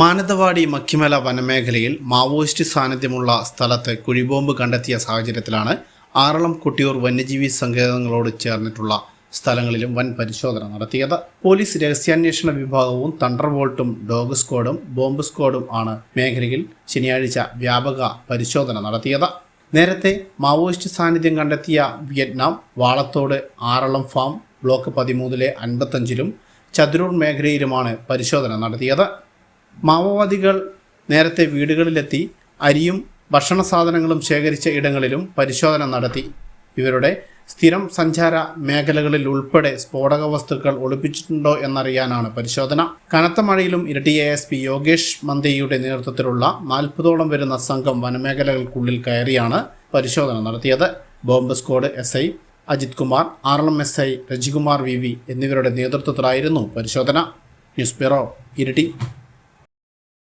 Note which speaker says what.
Speaker 1: മാനന്തവാടി മക്കിമല വനമേഖലയിൽ മാവോയിസ്റ്റ് സാന്നിധ്യമുള്ള സ്ഥലത്ത് കുഴിബോംബ് കണ്ടെത്തിയ സാഹചര്യത്തിലാണ് ആറളം കുട്ടിയൂർ വന്യജീവി സങ്കേതങ്ങളോട് ചേർന്നിട്ടുള്ള സ്ഥലങ്ങളിലും വൻ പരിശോധന നടത്തിയത്. പോലീസ് രഹസ്യാന്വേഷണ വിഭാഗവും തണ്ടർവോൾട്ടും ഡോഗ് സ്ക്വാഡും ബോംബ് സ്ക്വാഡും ആണ് മേഖലയിൽ ശനിയാഴ്ച വ്യാപക പരിശോധന നടത്തിയത്. നേരത്തെ മാവോയിസ്റ്റ് സാന്നിധ്യം കണ്ടെത്തിയ Vietnam Valathode Aralam farm block പതിമൂന്നിലെ അൻപത്തഞ്ചിലും ചതുരൂർ മേഖലയിലുമാണ് പരിശോധന നടത്തിയത്. മാവോവാദികൾ നേരത്തെ വീടുകളിലെത്തി അരിയും ഭക്ഷണ സാധനങ്ങളും ശേഖരിച്ച ഇടങ്ങളിലും പരിശോധന നടത്തി. ഇവരുടെ സ്ഥിരം സഞ്ചാര മേഖലകളിൽ ഉൾപ്പെടെ സ്ഫോടക വസ്തുക്കൾ ഒളിപ്പിച്ചിട്ടുണ്ടോ എന്നറിയാനാണ് പരിശോധന. കനത്ത മഴയിലും Iritty A S P Yogesh മന്ദിയുടെ നേതൃത്വത്തിലുള്ള നാൽപ്പതോളം വരുന്ന സംഘം വനമേഖലകൾക്കുള്ളിൽ കയറിയാണ് പരിശോധന നടത്തിയത്. Bomb squad S I Ajith Kumar R M S I Rajikumar V V എന്നിവരുടെ നേതൃത്വത്തിലായിരുന്നു പരിശോധന. News bureau Iritty.